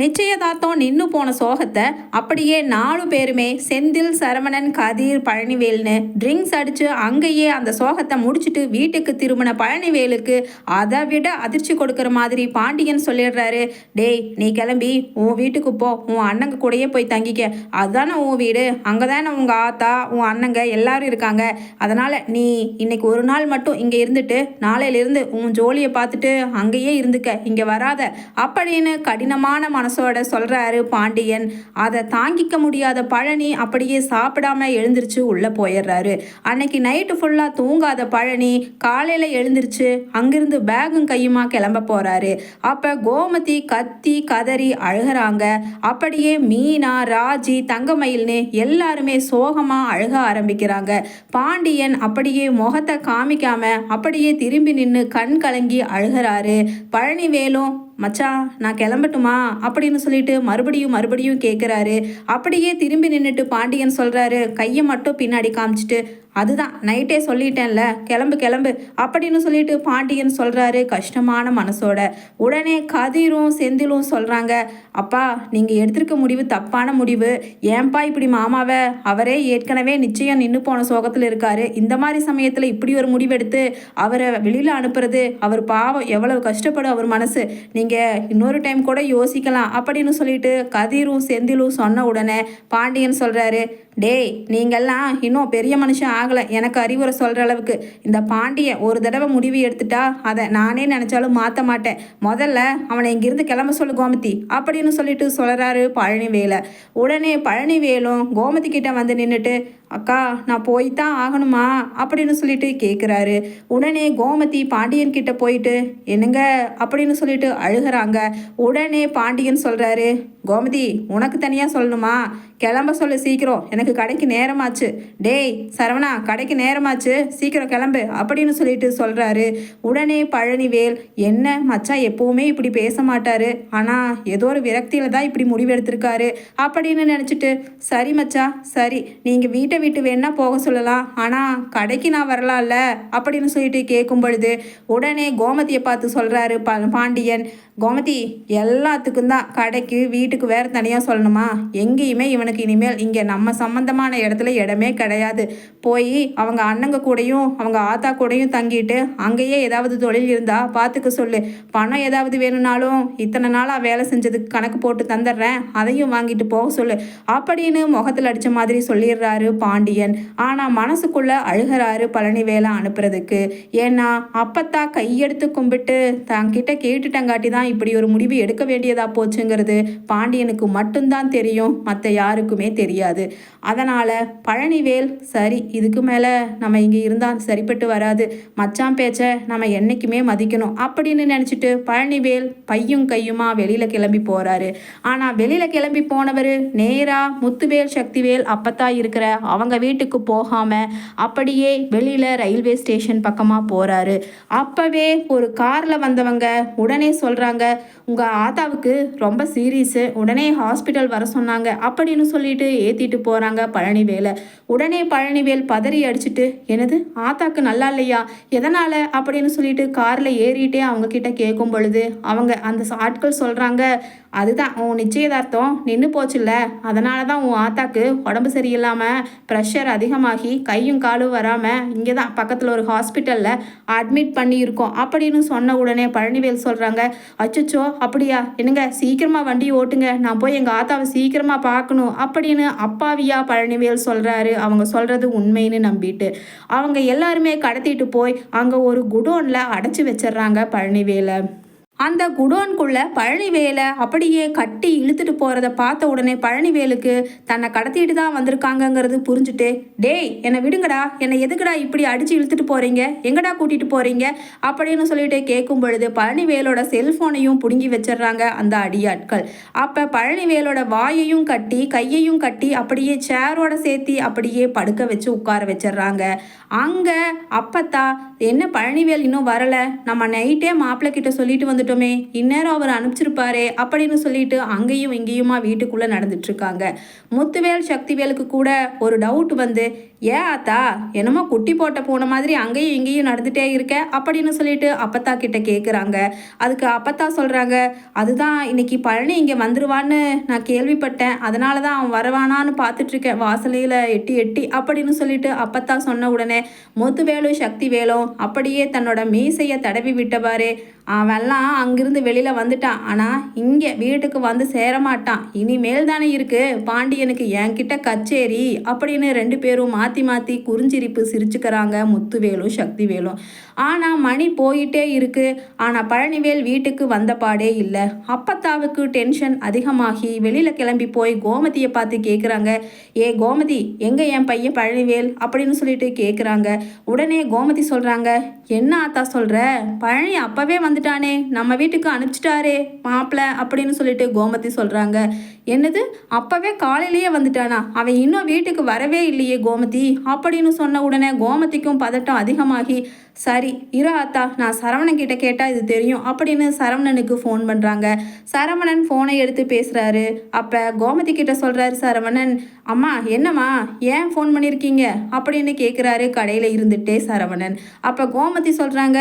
நிச்சயதார்த்தம் நின்று போன சோகத்தை அப்படியே நாலு பேருமே செந்தில் சரவணன் கதிர் பழனிவேல்னு ட்ரிங்க்ஸ் அடித்து அங்கேயே அந்த சோகத்தை முடிச்சுட்டு வீட்டுக்கு திரும்பின பழனிவேலுக்கு அதை விட அதிர்ச்சி கொடுக்குற மாதிரி பாண்டியன் சொல்லிடுறாரு. டேய் நீ கிளம்பி உன் வீட்டுக்கு போ. உன் அண்ணங்க கூடயே போய் தங்கிக்க. அதுதானே உன் வீடு. அங்கே தானே உங்கள் ஆத்தா உன் அண்ணங்க எல்லாரும் இருக்காங்க. அதனால் நீ இன்னைக்கு ஒரு நாள் மட்டும் இங்கே இருந்துட்டு நாளையிலிருந்து உன் ஜோலியை பார்த்துட்டு அங்கேயே இருந்துக்க. இங்கே வராத. அப்படின்னு கடினமான மன மனசோட சொல்கிறாரு பாண்டியன். அதை தாங்கிக்க முடியாத பழனி அப்படியே சாப்பிடாம எழுந்திருச்சு உள்ளே போயிடுறாரு. அன்னைக்கு நைட்டு ஃபுல்லாக தூங்காத பழனி காலையில் எழுந்திருச்சு அங்கிருந்து பேகும் கையுமா கிளம்ப போகிறாரு அப்போ கோமதி கத்தி கதறி அழுகிறாங்க. அப்படியே மீனா ராஜி தங்கமயில்னு எல்லாருமே சோகமாக அழுக ஆரம்பிக்கிறாங்க. பாண்டியன் அப்படியே முகத்தை காமிக்காம அப்படியே திரும்பி நின்று கண் கலங்கி அழுகிறாரு. பழனிவேலும் மச்சான் நான் கிளம்பட்டுமா? அப்படின்னு சொல்லிட்டு மறுபடியும் மறுபடியும் கேட்குறாரு அப்படியே திரும்பி நின்றுட்டு பாண்டியன் சொல்கிறாரு கையை மட்டும் பின்னாடி காமிச்சிட்டு அதுதான் நைட்டே சொல்லிட்டேன்ல கிளம்பு கிளம்பு அப்படின்னு சொல்லிட்டு பாண்டியன் சொல்கிறாரு கஷ்டமான மனசோட. உடனே கதிரும் செந்திலும் சொல்கிறாங்க அப்பா நீங்கள் எடுத்திருக்க முடிவு தப்பான முடிவு. ஏன்பா இப்படி மாமாவை? அவரே ஏற்கனவே நிச்சயம் நின்று போன சோகத்தில் இருக்காரு. இந்த மாதிரி சமயத்தில் இப்படி ஒரு முடிவெடுத்து அவரை வெளியில் அனுப்புறது அவர் பாவம் எவ்வளவு கஷ்டப்படும் அவர் மனசு. நீங்கள் இன்னொரு டைம் கூட யோசிக்கலாம் அப்படின்னு சொல்லிட்டு கதிரும் செந்திலும் சொன்ன உடனே பாண்டியன் சொல்கிறாரு டேய் நீங்கள்லாம் இன்னும் பெரிய மனுஷன் ஆகலை. எனக்கு அறிவுரை சொல்கிற அளவுக்கு. இந்த பாண்டியை ஒரு தடவை முடிவு எடுத்துட்டா அதை நானே நினச்சாலும் மாற்ற மாட்டேன். முதல்ல அவனை இங்கிருந்து கிளம்ப சொல்லு கோமதி. அப்படின்னு சொல்லிட்டு சொல்கிறாரு பழனிவேலை. உடனே பழனிவேலும் கோமதி கிட்ட வந்து நின்றுட்டு அக்கா நான் போய் தான் ஆகணுமா? அப்படின்னு சொல்லிட்டு கேட்குறாரு உடனே கோமதி பாண்டியன் கிட்ட போயிட்டு என்னங்க? அப்படின்னு சொல்லிட்டு அழுகிறாங்க. உடனே பாண்டியன் சொல்கிறாரு கோமதி உனக்கு தனியாக சொல்லணுமா? கிளம்ப சொல்லு சீக்கிரம். எனக்கு கடைக்கு நேரமாச்சு. டேய் சரவணா கடைக்கு நேரமாச்சு. சீக்கிரம் கிளம்பு அப்படின்னு சொல்லிட்டு சொல்கிறாரு உடனே பழனிவேல் என்ன மச்சா எப்போவுமே இப்படி பேச மாட்டார். ஆனால் ஏதோ ஒரு விரக்தியில் தான் இப்படி முடிவெடுத்திருக்காரு. அப்படின்னு நினச்சிட்டு சரி மச்சா சரி. நீங்கள் வீட்டை விட்டு வேணா போக சொல்லலாம். ஆனால் கடைக்கு நான் வரலாம்ல அப்படின்னு சொல்லிட்டு கேட்கும் பொழுது உடனே கோமதியை பார்த்து சொல்கிறாரு பா பாண்டியன். கோமதி எல்லாத்துக்கும் தான் கடைக்கு வீட்டுக்கு வேறு தனியாக சொல்லணுமா? எங்கேயுமே இவனுக்கு இனிமேல் இங்கே நம்ம சம்மந்தமான இடத்துல இடமே கிடையாது. போய் அவங்க அண்ணங்க கூடயும் அவங்க ஆத்தா கூடயும் தங்கிட்டு அங்கேயே ஏதாவது தொழில் இருந்தால் பார்த்துக்க சொல்லு. பணம் ஏதாவது வேணும்னாலும் இத்தனை நாளாக வேலை செஞ்சதுக்கு கணக்கு போட்டு தந்துடுறேன். அதையும் வாங்கிட்டு போக சொல்லு. அப்படின்னு முகத்தில் அடித்த மாதிரி சொல்லிடுறாரு பாண்டியன். ஆனால் மனசுக்குள்ளே அழுகிறாரு பழனிவேலை அனுப்புறதுக்கு. ஏன்னா அப்பத்தா கையெடுத்து கும்பிட்டு தங்கிட்ட கேட்டுட்டங்காட்டி தான் இப்படி ஒரு முடிவு எடுக்க வேண்டியதா போச்சுங்கிறது பாண்டியனுக்கு மட்டும்தான் தெரியும். மற்ற யாருக்குமே தெரியாது. அதனால் பழனிவேல் சரி இதுக்கு மேலே நம்ம இங்கே இருந்தால் சரிப்பட்டு வராது. மச்சான் பேச்சை நம்ம என்றைக்குமே மதிக்கணும் அப்படின்னு நினச்சிட்டு பழனிவேல் பையும் கையுமா வெளியில் கிளம்பி போகிறாரு ஆனால் வெளியில் கிளம்பி போனவர் நேராக முத்துவேல் சக்திவேல் அப்பத்தா இருக்கிற அவங்க வீட்டுக்கு போகாமல் அப்படியே வெளியில் ரயில்வே ஸ்டேஷன் பக்கமாக போகிறாரு அப்போவே ஒரு காரில் வந்தவங்க உடனே சொல்கிறாங்க உங்கள் ஆத்தாவுக்கு ரொம்ப சீரியஸு உடனே ஹாஸ்பிட்டல் வர சொன்னாங்க. அப்படின்னு சொல்லிட்டு ஏற்றிட்டு போகிறாங்க பழனிவேலை. உடனே பழனிவேல் பதறி அடிச்சுட்டு எனது ஆத்தாக்கு நல்லா இல்லையா? எதனால்? அப்படின்னு சொல்லிட்டு காரில் ஏறிட்டே அவங்கக்கிட்ட கேட்கும் பொழுது அவங்க அந்த ஆட்கள் சொல்கிறாங்க அதுதான் உன் நிச்சயதார்த்தம். நின்று போச்சுல்ல. அதனால தான் உன் ஆத்தாக்கு உடம்பு சரியில்லாமல் ப்ரெஷர் அதிகமாகி கையும் காலும் வராமல் இங்கே தான் பக்கத்தில் ஒரு ஹாஸ்பிட்டலில் அட்மிட் பண்ணியிருக்கோம். அப்படின்னு சொன்ன உடனே பழனிவேல் சொல்கிறாங்க அச்சச்சோ அப்படியா? என்னங்க சீக்கிரமாக வண்டி ஓட்டுங்க. நான் போய் எங்கள் ஆத்தாவை சீக்கிரமாக பார்க்கணும் அப்படின்னு அப்பாவியா பழனிவேல் சொல்கிறாரு அவங்க சொல்கிறது உண்மைன்னு நம்பிட்டு. அவங்க எல்லாருமே கடத்திட்டு போய் அங்கே ஒரு குடோனில் அடைச்சி வச்சிடுறாங்க பழனிவேலை. அந்த குடோன்குள்ள பழனிவேலை அப்படியே கட்டி இழுத்துட்டு போகிறத பார்த்த உடனே பழனிவேலுக்கு தன்னை கடத்திட்டு தான் வந்திருக்காங்கங்கிறது புரிஞ்சுட்டு டேய் என்னை விடுங்கடா. என்னை எதுக்குடா இப்படி அடித்து இழுத்துட்டு போகிறீங்க எங்கடா கூட்டிகிட்டு போகிறீங்க அப்படின்னு சொல்லிட்டு கேட்கும் பொழுது பழனிவேலோட செல்ஃபோனையும் பிடுங்கி வச்சிடுறாங்க அந்த அடியாட்கள். அப்போ பழனிவேலோட வாயையும் கட்டி கையையும் கட்டி அப்படியே சேரோட சேர்த்தி அப்படியே படுக்க வச்சு உட்கார வச்சிடுறாங்க. அங்கே அப்பத்தா என்ன பழனிவேல் இன்னும் வரலை? நம்ம நைட்டே மாப்பிள்ளை கிட்ட சொல்லிட்டு வந்து வந்துட்டோமே இந்நேரம் அவர் அனுப்பிச்சிருப்பாரே அப்படின்னு சொல்லிட்டு அங்கேயும் இங்கேயுமா வீட்டுக்குள்ளே நடந்துட்டு இருக்காங்க. முத்துவேல் சக்திவேலுக்கு கூட ஒரு டவுட் வந்து ஏன் ஆத்தா என்னமோ குட்டி போட்ட போன மாதிரி அங்கேயும் இங்கேயும் நடந்துட்டே இருக்க அப்படின்னு சொல்லிட்டு அப்பத்தா கிட்ட கேட்குறாங்க அதுக்கு அப்பத்தா சொல்கிறாங்க அதுதான் இன்னைக்கு பழனி இங்கே வந்துருவான்னு நான் கேள்விப்பட்டேன். அதனால தான் அவன் வரவானான்னு பார்த்துட்ருக்கேன் வாசலையில் எட்டி எட்டி அப்படின்னு சொல்லிட்டு அப்பத்தா சொன்ன உடனே முத்துவேலும் சக்தி வேலும் அப்படியே தன்னோட மீசையை தடவி விட்டவாறு. அவன்லாம் அங்கிருந்து வெளியில் வந்துட்டான். ஆனால் இங்கே வீட்டுக்கு வந்து சேரமாட்டான். இனிமேல் தானே இருக்குது பாண்டியனுக்கு என்கிட்ட கச்சேரி அப்படின்னு ரெண்டு பேரும் மாற்றி மாற்றி குறிஞ்சிரிப்பு சிரிச்சுக்கிறாங்க முத்துவேலும் சக்திவேலும் ஆனால் மணி போயிட்டே இருக்கு. ஆனால் பழனிவேல் வீட்டுக்கு வந்த பாடே இல்லை. அப்பத்தாவுக்கு டென்ஷன் அதிகமாகி வெளியில் கிளம்பி போய் கோமதியை பார்த்து கேட்குறாங்க ஏ கோமதி எங்கே என் பையன் பழனிவேல்? அப்படின்னு சொல்லிட்டு கேட்குறாங்க உடனே கோமதி சொல்கிறாங்க என்ன ஆத்தா சொல்கிற பழனி அப்போவே வந்துட்டானே. நம்ம வீட்டுக்கு அனுப்பிச்சிட்டாரே மாப்பிள்ள அப்படின்னு சொல்லிட்டு கோமதி சொல்கிறாங்க என்னது? அப்போவே காலையிலேயே வந்துட்டானா? அவன் இன்னும் வீட்டுக்கு வரவே இல்லையே கோமதி அப்படின்னு சொன்ன உடனே கோமதிக்கும் பதட்டம் அதிகமாகி சரி இரு ஆத்தா நான் சரவணன் கிட்ட கேட்டால் இது தெரியும். அப்படின்னு சரவணனுக்கு ஃபோன் பண்ணுறாங்க சரவணன் ஃபோனை எடுத்து பேசுகிறாரு அப்போ கோமதி கிட்ட சொல்கிறாரு சரவணன் அம்மா என்னம்மா ஏன் ஃபோன் பண்ணியிருக்கீங்க அப்படின்னு கேட்குறாரு கடையில் இருந்துட்டே சரவணன். அப்போ கோமதி சொல்கிறாங்க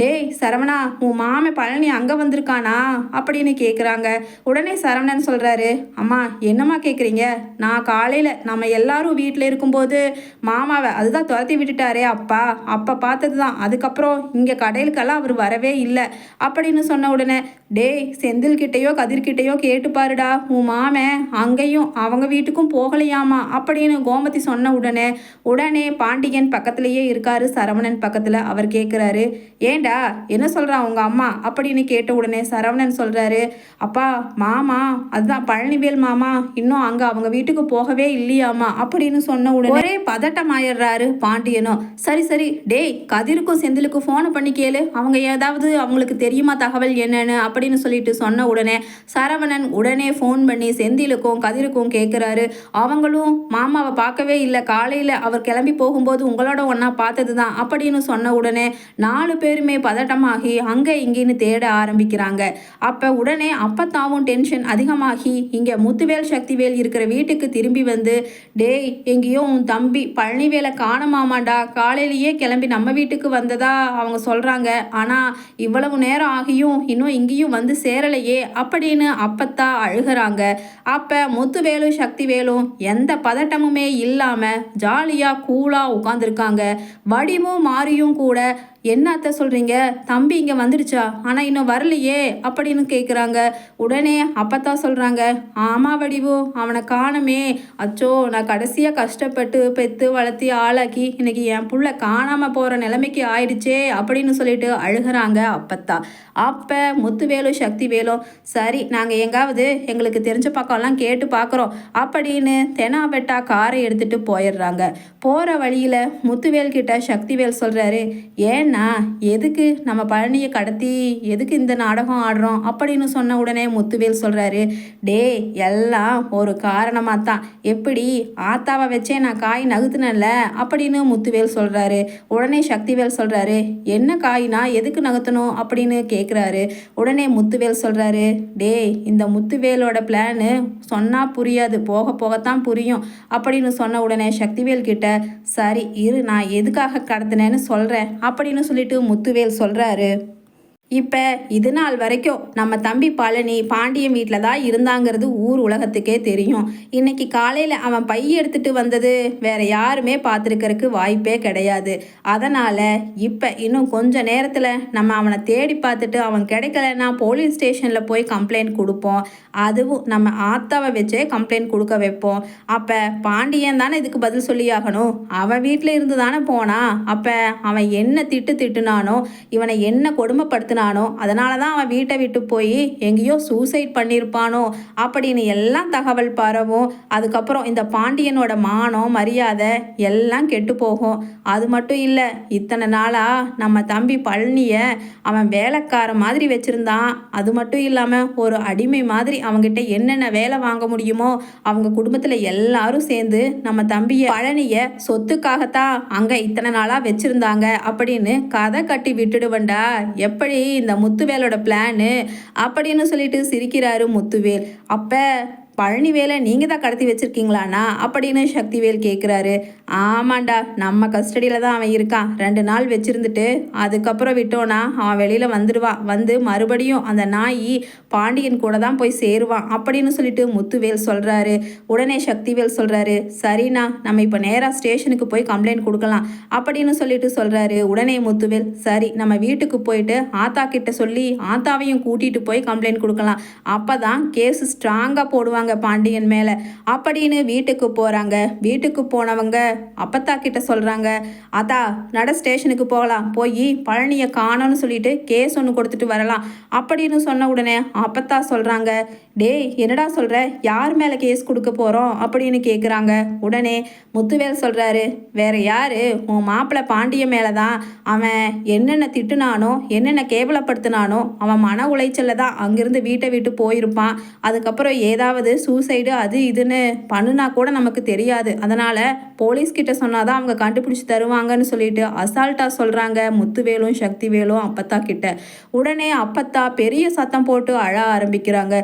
டேய் சரவணா உன் மாமே பழனி அங்கே வந்திருக்கானா? அப்படின்னு கேட்குறாங்க உடனே சரவணன் சொல்கிறாரு அம்மா என்னம்மா கேட்குறீங்க நான் காலையில் நம்ம எல்லாரும் வீட்டில் இருக்கும்போது மாமாவை அதுதான் துரத்தி விட்டுட்டாரே அப்பா. அப்போ பார்த்தது தான் அதுக்கு அதுக்கப்புறம் இங்கே கடையிலுக்கெல்லாம் அவர் வரவே இல்லை. அப்படின்னு சொன்ன உடனே டேய் செந்தில்கிட்டயோ கதிர்கிட்டயோ கேட்டு பாருடா. உன் மாமன் அங்கேயும் அவங்க வீட்டுக்கும் போகலையாமா? அப்படின்னு கோமதி சொன்ன உடனே உடனே பாண்டியன் பக்கத்துலேயே இருக்காரு சரவணன் பக்கத்தில் அவர் கேட்குறாரு ஏண்டா என்ன சொல்கிறா உங்க அம்மா? அப்படின்னு கேட்ட உடனே சரவணன் சொல்கிறாரு அப்பா மாமா அதுதான் பழனிவேல் மாமா. இன்னும் அங்கே அவங்க வீட்டுக்கு போகவே இல்லையாமா? அப்படின்னு சொன்ன உடனே ஒரே பதட்டமாயிடுறாரு பாண்டியனும் சரி சரி. டேய் கதிருக்கும் செந்திலுக்கு ஃபோனை பண்ணி கேளு. அவங்க ஏதாவது அவங்களுக்கு தெரியுமா தகவல் என்னன்னு அப்படின்னு சொல்லிட்டு சொன்ன உடனே சரவணன் உடனே ஃபோன் பண்ணி செந்திலுக்கும் கதிருக்கும் கேட்குறாரு அவங்களும் மாமாவை பார்க்கவே இல்லை. காலையில் அவர் கிளம்பி போகும்போது உங்களோட ஒன்றா பார்த்தது தான் அப்படின்னு சொன்ன உடனே நாலு பேருமே பதட்டமாகி அங்கே இங்கேன்னு தேட ஆரம்பிக்கிறாங்க. அப்போ உடனே அப்பத்தாவும் டென்ஷன் அதிகமாகி இங்கே முத்துவேல் சக்திவேல் இருக்கிற வீட்டுக்கு திரும்பி வந்து டேய் எங்கேயோ உன் தம்பி பழனிவேலை காணமாமாண்டா. காலையிலேயே கிளம்பி நம்ம வீட்டுக்கு வந்ததா அவங்க சொல்கிறாங்க ஆனால் இவ்வளவு நேரம் ஆகியும் இன்னும் இங்கேயும் வந்து சேரலையே அப்படின்னு அப்பத்தா அழுகிறாங்க. அப்போ முத்துவேலும் சக்திவேலும் எந்த பதட்டமுமே இல்லாமல் ஜாலியாக கூலாக உட்காந்துருக்காங்க வடிமும் மாறியும் கூட என்ன அத்தை சொல்கிறீங்க தம்பி இங்கே வந்துடுச்சா ஆனால் இன்னும் வரலையே அப்படின்னு கேட்குறாங்க உடனே அப்பத்தா சொல்கிறாங்க ஆமா வடிவு அவனை காணுமே. அச்சோ நான் கடைசியாக கஷ்டப்பட்டு பெற்று வளர்த்தி ஆளாக்கி இன்னைக்கு என் புள்ள காணாமல் போகிற நிலைமைக்கு ஆயிடுச்சே அப்படின்னு சொல்லிட்டு அழுகிறாங்க அப்பத்தா. அப்போ முத்துவேலும் சக்திவேலும் சரி நாங்கள் எங்காவது எங்களுக்கு தெரிஞ்ச பக்கம்லாம் கேட்டு பார்க்குறோம் அப்படின்னு தெனாவெட்டா காரை எடுத்துகிட்டு போயிடுறாங்க. போகிற வழியில் முத்துவேல் கிட்ட சக்திவேல் சொல்கிறாரு ஏன்னா எதுக்கு நம்ம பழனியை கடத்தி எதுக்கு இந்த நாடகம் ஆடுறோம்? அப்படின்னு சொன்ன உடனே முத்துவேல் சொல்கிறாரு டே எல்லாம் ஒரு காரணமாக தான் எப்படி ஆத்தாவை வச்சே நான் காய் நகுத்துனேன்ல? அப்படின்னு முத்துவேல் சொல்கிறாரு உடனே சக்திவேல் சொல்கிறாரு என்ன காய்னா எதுக்கு நகர்த்தணும் அப்படின்னு கேட்குறாரு உடனே முத்துவேல் சொல்கிறாரு டேய் இந்த முத்துவேலோட பிளானு சொன்னால் புரியாது போக போகத்தான் புரியும். அப்படின்னு சொன்ன உடனே சக்திவேல் கிட்ட சரி இரு நான் எதுக்காக கடத்தினேன்னு சொல்கிறேன் அப்படின்னு சொல்லிட்டு முத்துவேல் சொல்கிறாரு இப்போ இது நாள் வரைக்கும் நம்ம தம்பி பழனி பாண்டியன் வீட்டில் தான் இருந்தாங்கிறது ஊர் உலகத்துக்கே தெரியும். இன்னைக்கு காலையில் அவன் பை எடுத்துகிட்டு வந்தது வேற யாருமே பார்த்துருக்கறக்கு வாய்ப்பே கிடையாது. அதனால் இப்போ இன்னும் கொஞ்ச நேரத்தில் நம்ம அவனை தேடி பார்த்துட்டு அவன் கிடைக்கலன்னா போலீஸ் ஸ்டேஷனில் போய் கம்ப்ளைண்ட் கொடுப்போம். அதுவும் நம்ம ஆத்தாவை வச்சே கம்ப்ளைண்ட் கொடுக்க வைப்போம். அப்போ பாண்டியன் தானே இதுக்கு பதில் சொல்லியாகணும்? அவன் வீட்டில் இருந்து தானே போனான்? அப்போ அவன் என்ன திட்டு திட்டுனானோ இவனை என்ன கொடுமைப்படுத்தினானோ அதனால தான் அவன் வீட்டை விட்டு போய் எங்கேயோ சூசைட் பண்ணியிருப்பானோ அப்படின்னு எல்லாம் தகவல் பரவும். அதுக்கப்புறம் இந்த பாண்டியனோட மானம் மரியாதை எல்லாம் கெட்டு போகும். அது மட்டும் இல்லை இத்தனை நாளாக நம்ம தம்பி பழனியை அவன் வேலைக்கார மாதிரி வச்சுருந்தான். அது மட்டும் இல்லாமல் ஒரு அடிமை மாதிரி அவங்ககிட்ட என்னென்ன வேலை வாங்க முடியுமோ அவங்க குடும்பத்தில் எல்லாரும் சேர்ந்து நம்ம தம்பியை பழனியை சொத்துக்காகத்தான் அங்கே இத்தனை நாளாக வச்சுருந்தாங்க அப்படின்னு கதை கட்டி விட்டுடுவண்டா. எப்படி? இந்த முத்துவேலோட பிளானு அப்படின்னு சொல்லிட்டு சிரிக்கிறாரு முத்துவேல். அப்போ பழனிவேலை நீங்கள் தான் கடத்தி வச்சுருக்கீங்களாண்ணா? அப்படின்னு சக்திவேல் கேட்குறாரு ஆமாண்டா நம்ம கஸ்டடியில் தான் அவன் இருக்கான். ரெண்டு நாள் வச்சுருந்துட்டு அதுக்கப்புறம் விட்டோன்னா அவன் வெளியில் வந்துடுவான் வந்து மறுபடியும் அந்த நாய் பாண்டியன் கூட தான் போய் சேருவான் அப்படின்னு சொல்லிட்டு முத்துவேல் சொல்கிறாரு உடனே சக்திவேல் சொல்கிறாரு சரிண்ணா நம்ம இப்போ நேராக ஸ்டேஷனுக்கு போய் கம்ப்ளைண்ட் கொடுக்கலாம். அப்படின்னு சொல்லிட்டு சொல்கிறாரு உடனே முத்துவேல். சரி நம்ம வீட்டுக்கு போயிட்டு ஆத்தா கிட்ட சொல்லி ஆத்தாவையும் கூட்டிகிட்டு போய் கம்ப்ளைண்ட் கொடுக்கலாம். அப்போ தான் கேஸ் ஸ்ட்ராங்காக போடுவாங்க. பாண்டியன் மேலே. அப்படின்னு வீட்டுக்கு போகிறாங்க வீட்டுக்கு போனவங்க அப்பத்தா கிட்ட சொல்கிறாங்க அதா நட ஸ்டேஷனுக்கு போகலாம். போய் பழனியை காணோன்னு சொல்லிட்டு கேஸ் ஒன்று கொடுத்துட்டு வரலாம். அப்படின்னு சொன்ன உடனே அப்பத்தா சொல்கிறாங்க டேய் என்னடா சொல்கிற யார் மேலே கேஸ் கொடுக்க போகிறோம் அப்படின்னு கேட்குறாங்க உடனே முத்துவேல் சொல்கிறாரு வேற யார்? உன் மாப்பிள்ளை பாண்டிய மேலே தான் அவன் என்னென்ன திட்டுனானோ என்னென்ன கேவலப்படுத்தினானோ அவன் மன உளைச்சலில் தான் அங்கேருந்து வீட்டை விட்டு போயிருப்பான். அதுக்கப்புறம் ஏதாவது சூசைடு அது இதுன்னு பண்ணுனா கூட நமக்கு தெரியாது. அதனால் போலீஸ்கிட்ட சொன்னால் தான் அவங்க கண்டுபிடிச்சி தருவாங்கன்னு சொல்லிட்டு அசால்ட்டாக சொல்கிறாங்க முத்துவேலும் சக்திவேலும் அப்பத்தா கிட்ட. உடனே அப்பத்தா பெரிய சத்தம் போட்டு அழ ஆரம்பிக்கிறாங்க.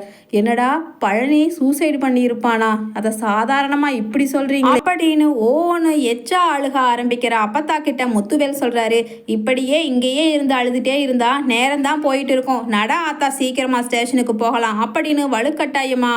என்னடா பழனி சூசைடு பண்ணியிருப்பானா? அதை சாதாரணமாக இப்படி சொல்கிறீங்க அப்படின்னு ஓன்னு எச்சா அழுக ஆரம்பிக்கிற அப்பத்தா கிட்ட முத்துவேல் சொல்கிறாரு இப்படியே இங்கேயே இருந்து அழுதுகிட்டே இருந்தா நேரம் தான் போயிட்டு இருக்கோம். நட ஆத்தா சீக்கிரமா ஸ்டேஷனுக்கு போகலாம். அப்படின்னு வலுக்கட்டாயமா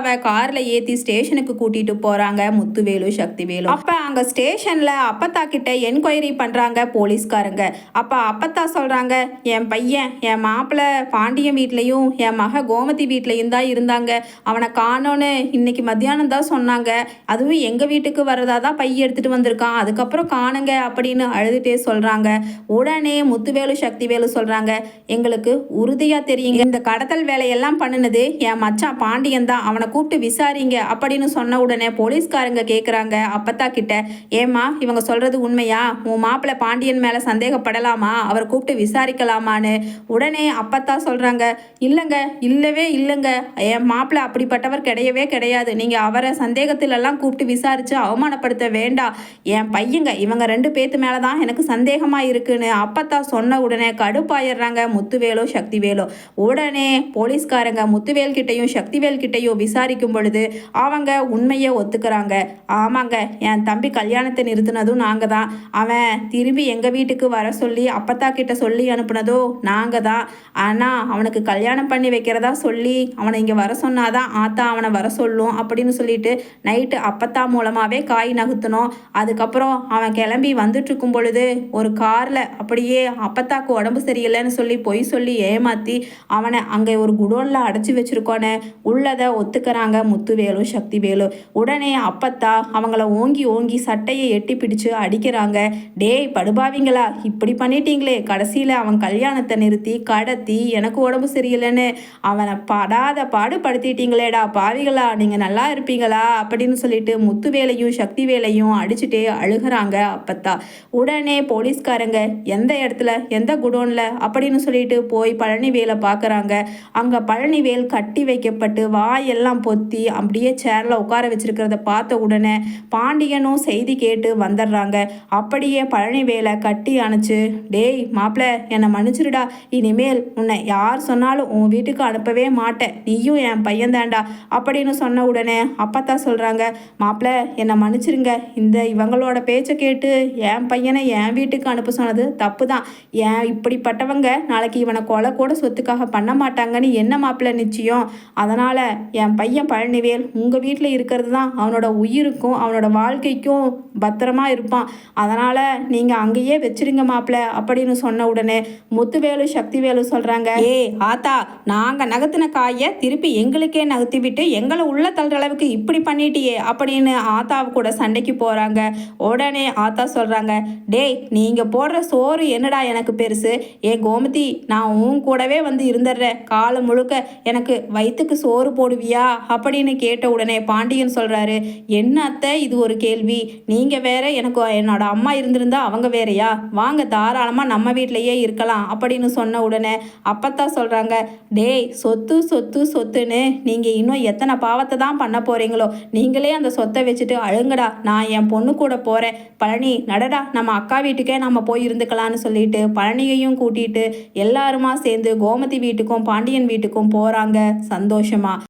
அப்பத்தாவை காரில் ஏற்றி ஸ்டேஷனுக்கு கூட்டிட்டு போகிறாங்க முத்துவேலு சக்திவேலு. அப்போ அங்கே ஸ்டேஷனில் அப்பத்தா கிட்ட என்கொயரி பண்ணுறாங்க போலீஸ்காரங்க. அப்போ அப்பத்தா சொல்கிறாங்க என் பையன் என் மாப்பிள்ளை பாண்டியன் வீட்லேயும் என் மக கோமதி வீட்லயும் தான் இருந்தாங்க. அவனை காணோன்னு இன்னைக்கு மத்தியானம் தான் சொன்னாங்க. அதுவும் எங்கள் வீட்டுக்கு வரதா தான் பை எடுத்துகிட்டு வந்திருக்கான். அதுக்கப்புறம் காணுங்க அப்படின்னு அழுதுகிட்டே சொல்கிறாங்க உடனே முத்துவேலு சக்திவேலு சொல்கிறாங்க எங்களுக்கு உறுதியாக தெரியுங்க. இந்த கடத்தல் வேலையெல்லாம் பண்ணுனது என் மச்சான் பாண்டியன் தான். அவனை கூப்பிட்டு விசாரிங்க அப்படின்னு சொன்ன உடனே போலீஸ்காரங்க கேட்குறாங்க அப்பத்தா கிட்ட ஏம்மா இவங்க சொல்கிறது உண்மையா? உன் மாப்பிள்ளை பாண்டியன் மேலே சந்தேகப்படலாமா? அவரை கூப்பிட்டு விசாரிக்கலாமான்னு. உடனே அப்பத்தா சொல்கிறாங்க இல்லைங்க இல்லவே இல்லைங்க. என் மாப்பிள்ளை அப்படிப்பட்டவர் கிடையவே கிடையாது. நீங்கள் அவரை சந்தேகத்திலெல்லாம் கூப்பிட்டு விசாரித்து அவமானப்படுத்த வேண்டாம். என் பையங்க இவங்க ரெண்டு பேத்து மேலே தான் எனக்கு சந்தேகமாக இருக்குன்னு. அப்பத்தா சொன்ன உடனே கடுப்பாயிடுறாங்க முத்துவேலோ சக்திவேலோ. உடனே போலீஸ்காரங்க முத்துவேல் கிட்டையும் சக்திவேல் கிட்டையும் விசாரிக்கும் பொழுது அவங்க உண்மையை ஒத்துக்கிறாங்க. ஆமாங்க என் தம்பி கல்யாணத்தை நிறுத்தினதும் நாங்கள் தான். அவன் திரும்பி எங்கள் வீட்டுக்கு வர சொல்லி அப்பத்தா கிட்ட சொல்லி அனுப்புனதும் நாங்கள் தான். ஆனால் அவனுக்கு கல்யாணம் பண்ணி வைக்கிறதா சொல்லி அவனை இங்கே வர சொன்னாதான் ஆத்தா அவனை வர சொல்லும் அப்படின்னு சொல்லிட்டு நைட்டு அப்பத்தா மூலமாகவே காய் நகுத்தினோம். அதுக்கப்புறம் அவன் கிளம்பி வந்துட்டு இருக்கும் பொழுது ஒரு காரில் அப்படியே அப்பத்தாக்கு உடம்பு சரியில்லைன்னு சொல்லி பொய் சொல்லி ஏமாற்றி அவனை அங்கே ஒரு குடோனில் அடைச்சி வச்சுருக்கோன்னு உள்ளதை ஒத்து ஒத்துக்கிறாங்க. முத்துவேலும் சக்திவேலு. உடனே அப்பத்தா அவங்கள ஓங்கி ஓங்கி சட்டையை எட்டி பிடிச்சு அடிக்கிறாங்க. டேய் படுபாவிங்களா? இப்படி பண்ணிட்டீங்களே. கடைசியில் அவன் கல்யாணத்தை நிறுத்தி கடத்தி எனக்கு உடம்பு சரியில்லைன்னு அவனை படாத பாடுபடுத்திட்டீங்களேடா பாவிகளா? நீங்கள் நல்லா இருப்பீங்களா? அப்படின்னு சொல்லிட்டு முத்துவேலையும் சக்திவேலையும் அடிச்சுட்டே அழுகிறாங்க அப்பத்தா. உடனே போலீஸ்காரங்க எந்த இடத்துல? எந்த குடோனில்? அப்படின்னு சொல்லிட்டு போய் பழனிவேலை பார்க்குறாங்க. அங்கே பழனிவேல் கட்டி வைக்கப்பட்டு வாயெல்லாம் பொத்தி அப்படியே சேரில் உட்கார வச்சிருக்கிறத பார்த்த உடனே பாண்டியனும் செய்தி கேட்டு வந்துடுறாங்க. அப்படியே பழனி வேலை கட்டி அணைச்சு டேய் மாப்பிள்ள என்னை மன்னிச்சிருடா. இனிமேல் உன்னை யார் சொன்னாலும் உன் வீட்டுக்கு அனுப்பவே மாட்டேன். நீயும் என் பையன்தான்டா. அப்படின்னு சொன்ன உடனே அப்பத்தா சொல்கிறாங்க மாப்பிள்ள என்னை மன்னிச்சிருங்க. இந்த இவங்களோட பேச்சை கேட்டு என் பையனை என் வீட்டுக்கு அனுப்ப சொன்னது தப்பு தான் ஏன் இப்படிப்பட்டவங்க நாளைக்கு இவனை கொலை கூட சொத்துக்காக பண்ண மாட்டாங்கன்னு என்ன மாப்பிள்ள நிச்சயம்? அதனால் என் பையன் பழனிவேல் உங்கள் வீட்டில் இருக்கிறது தான் அவனோட உயிருக்கும் அவனோட வாழ்க்கைக்கும் பத்திரமா இருப்பான். அதனால் நீங்கள் அங்கேயே வச்சிருங்க மாப்பிள்ள அப்படின்னு சொன்ன உடனே முத்துவேலு சக்திவேலு சொல்கிறாங்க ஏ ஆத்தா நாங்கள் நகர்த்தின காயை திருப்பி எங்களுக்கே நகர்த்தி விட்டு எங்களை உள்ள தள்ளுற அளவுக்கு இப்படி பண்ணிட்டியே அப்படின்னு ஆத்தாவு கூட சண்டைக்கு போகிறாங்க உடனே ஆத்தா சொல்கிறாங்க டேய் நீங்கள் போடுற சோறு என்னடா எனக்கு பெருசு? ஏ கோமதி நான் உன் கூடவே வந்து இருந்துடுறேன். காலம் முழுக்க எனக்கு வயிற்றுக்கு சோறு போடுவியா? அப்படின்னு கேட்ட உடனே பாண்டியன் சொல்கிறாரு என்ன அத்தை? இது ஒரு கேள்வி. நீங்கள் வேற எனக்கு என்னோட அம்மா இருந்திருந்தா அவங்க வேறயா? வாங்க தாராளமாக நம்ம வீட்டிலையே இருக்கலாம் அப்படின்னு சொன்ன உடனே அப்பத்தான் சொல்கிறாங்க டேய் சொத்து சொத்து சொத்துன்னு நீங்கள் இன்னும் எத்தனை பாவத்தை தான் பண்ண போகிறீங்களோ நீங்களே அந்த சொத்தை வச்சுட்டு அழுங்கடா நான் என் பொண்ணு கூட போகிறேன் பழனி நடடா நம்ம அக்கா வீட்டுக்கே நம்ம போய் இருந்துக்கலான்னு சொல்லிட்டு பழனியையும் கூட்டிட்டு எல்லாருமா சேர்ந்து கோமதி வீட்டுக்கும் பாண்டியன் வீட்டுக்கும் போகிறாங்க சந்தோஷமா.